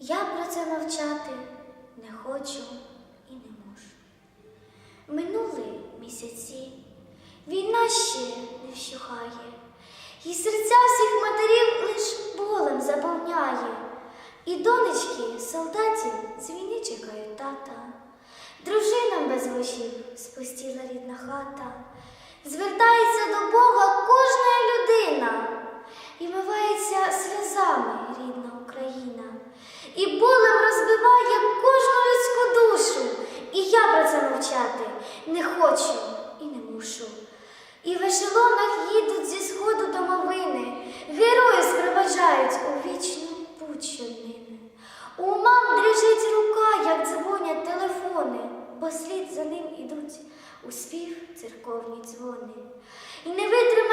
Я про це мовчати не хочу і не можу. Минули місяці, війна ще не вщухає, і серця всіх матерів лиш болем заповняє. І донечки солдатів з війни чекають тата. Дружинам без грошів спустіла рідна хата. Звертається до Бога кожна людина і мивається сльозами не хочу і не мушу. І в ешелонах їдуть зі сходу домовини, герої спроваджають у вічну путь щоднини. У мам дрижить рука, як дзвонять телефони, бо слід за ним ідуть у спів церковні дзвони. І не витримає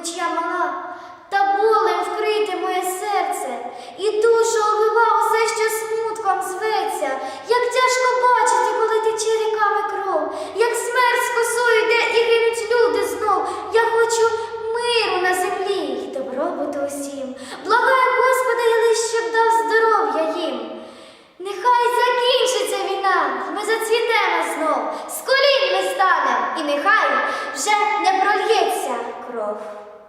Хоч я мала, та болем вкрите моє серце, і душу обвива усе, що смутком зветься, як тяжко бачити, коли тече ріками кров, як смерть з косою йде і гинуть люди знов. Я хочу миру на землі й добробуту усім. Благаю Господа, я лиш щоб дав здоров'я їм. Нехай закінчиться війна, ми зацвітемо знов, з колін ми станемо, і нехай вже yourself.